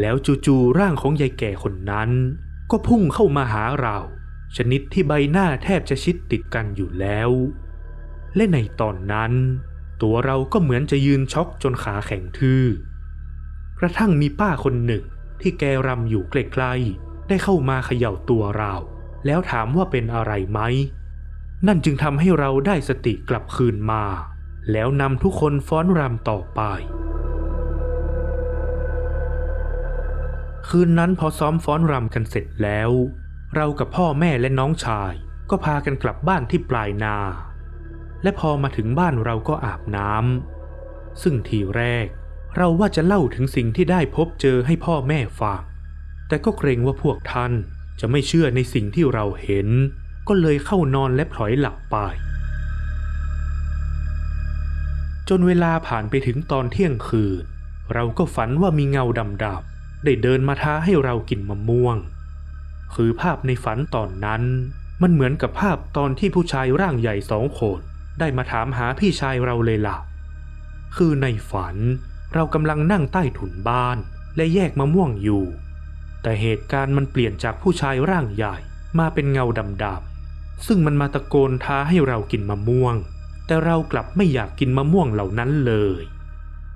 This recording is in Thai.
แล้วจู่ๆร่างของยายแก่คนนั้น ก็พุ่งเข้ามาหาเรา ชนิดที่ใบหน้าแทบจะชิดติดกันอยู่แล้ว และในตอนนั้น ตัวเราก็เหมือนจะยืนช็อกจนขาแข็งทื่อกระทั่งมีป้าคนหนึ่งที่แกรำอยู่ใกล้ๆได้เข้ามาเขย่าตัวเรา แล้วถามว่าเป็นอะไรไหม นั่นจึงทำให้เราได้สติกลับคืนมา แล้วนำทุกคนฟ้อนรำต่อไป คืนนั้นพอซ้อมฟ้อนรำกันเสร็จแล้ว เรากับพ่อแม่และน้องชาย ก็พากันกลับบ้านที่ปลายนา และพอมาถึงบ้านเราก็อาบน้ำซึ่งทีแรก เราว่าจะเล่าถึงสิ่งที่ได้พบเจอให้พ่อแม่ฟังแต่ก็เกรงว่าพวกท่านจะไม่เชื่อในสิ่งที่เราเห็น ก็เลยเข้านอนและพลอยหลับไป จนเวลาผ่านไปถึงตอนเที่ยงคืน เราก็ฝันว่ามีเงาดำๆ ได้เดินมาท้าให้เรากินมะม่วง คือภาพในฝันตอนนั้น มันเหมือนกับภาพตอนที่ผู้ชายร่างใหญ่สองคนได้มาถามหาพี่ชายเราเลยล่ะ คือในฝันเรากำลังนั่งใต้ถุนบ้านและแยกมะม่วงอยู่ แต่เหตุการณ์มันเปลี่ยนจากผู้ชายร่างใหญ่มาเป็นเงาดำๆ ซึ่งมันมาตะโกนท้าให้เรากินมะม่วง แต่เรากลับไม่อยากกินมะม่วงเหล่านั้นเลย